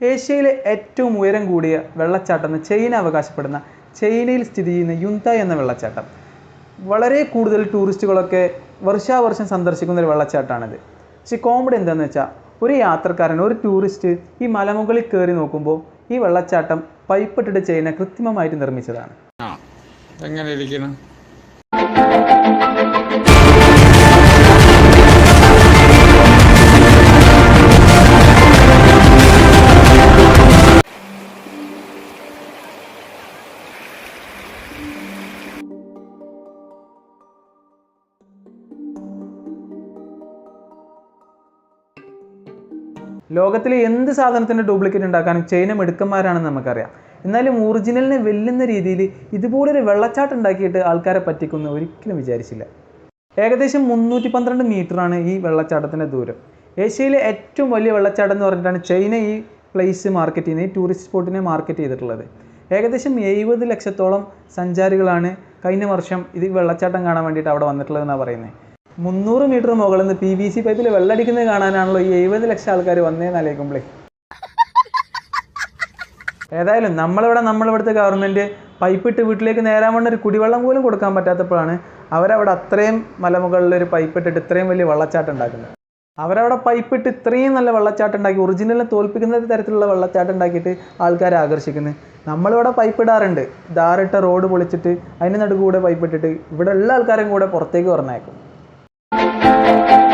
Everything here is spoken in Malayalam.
ഏഷ്യയിലെ ഏറ്റവും ഉയരം കൂടിയ വെള്ളച്ചാട്ടം എന്ന് ചൈന അവകാശപ്പെടുന്ന ചൈനയിൽ സ്ഥിതി ചെയ്യുന്ന യുന്ത എന്ന വെള്ളച്ചാട്ടം. വളരെ കൂടുതൽ ടൂറിസ്റ്റുകളൊക്കെ വർഷാവർഷം സന്ദർശിക്കുന്ന ഒരു വെള്ളച്ചാട്ടമാണിത്. പക്ഷേ കോമഡി എന്താണെന്ന് വെച്ചാൽ ഒരു യാത്രക്കാരൻ ഒരു ടൂറിസ്റ്റ് ഈ മലമുകളിൽ കയറി നോക്കുമ്പോൾ ഈ വെള്ളച്ചാട്ടം പൈപ്പിട്ടിട്ട് ചൈന കൃത്രിമമായിട്ട് നിർമ്മിച്ചതാണ്. ആ എങ്ങനെ ഇരിക്കണം ലോകത്തിലെ എന്ത് സാധനത്തിന്റെ ഡ്യൂപ്ലിക്കേറ്റ് ഉണ്ടാക്കാനും ചൈന മിടുക്കന്മാരാണെന്ന് നമുക്കറിയാം. എന്നാലും ഒറിജിനലിനെ വെല്ലുന്ന രീതിയിൽ ഇതുപോലൊരു വെള്ളച്ചാട്ടം ഉണ്ടാക്കിയിട്ട് ആൾക്കാരെ പറ്റിക്കുന്ന ഒരിക്കലും വിചാരിച്ചില്ല. ഏകദേശം മുന്നൂറ്റി പന്ത്രണ്ട് മീറ്ററാണ് ഈ വെള്ളച്ചാട്ടത്തിന്റെ ദൂരം. ഏഷ്യയിലെ ഏറ്റവും വലിയ വെള്ളച്ചാട്ടം എന്ന് പറഞ്ഞിട്ടാണ് ചൈന ഈ പ്ലേസ് മാർക്കറ്റ് ചെയ്യുന്നത് ഈ ടൂറിസ്റ്റ് സ്പോട്ടിനെ മാർക്കറ്റ് ചെയ്തിട്ടുള്ളത്. ഏകദേശം എഴുപത് ലക്ഷത്തോളം സഞ്ചാരികളാണ് കഴിഞ്ഞ വർഷം ഇത് വെള്ളച്ചാട്ടം കാണാൻ വേണ്ടിയിട്ട് അവിടെ വന്നിട്ടുള്ളതെന്നാണ് പറയുന്നത്. മുന്നൂറ് മീറ്റർ മുകളിൽ നിന്ന് പി വി സി പൈപ്പിൽ വെള്ളടിക്കുന്നത് കാണാനാണല്ലോ ഈ എഴുപത് ലക്ഷം ആൾക്കാർ വന്നേന്ന് ആലോചിക്കുമ്പോഴേ ഏതായാലും നമ്മളിവിടെ നമ്മളിവിടുത്തെ ഗവൺമെന്റ് പൈപ്പിട്ട് വീട്ടിലേക്ക് നേരാൻ വേണ്ട ഒരു കുടിവെള്ളം പോലും കൊടുക്കാൻ പറ്റാത്തപ്പോഴാണ് അവരവിടെ അത്രയും മലമുകളിൽ ഒരു പൈപ്പിട്ടിട്ട് ഇത്രയും വലിയ വെള്ളച്ചാട്ടം ഉണ്ടാക്കുന്നത്. അവരവിടെ പൈപ്പിട്ട് ഇത്രയും നല്ല വെള്ളച്ചാട്ടം ഉണ്ടാക്കി ഒറിജിനലിനെ തോൽപ്പിക്കുന്ന തരത്തിലുള്ള വെള്ളച്ചാട്ടം ഉണ്ടാക്കിയിട്ട് ആൾക്കാരെ ആകർഷിക്കുന്നത് നമ്മളിവിടെ പൈപ്പ് ഇടാറുണ്ട്. ധാറിട്ട റോഡ് പൊളിച്ചിട്ട് അതിന്റെ നടുക്കൂടെ പൈപ്പ് ഇട്ടിട്ട് ഇവിടെ എല്ലാ ആൾക്കാരും കൂടെ പുറത്തേക്ക് പറഞ്ഞേക്കും Música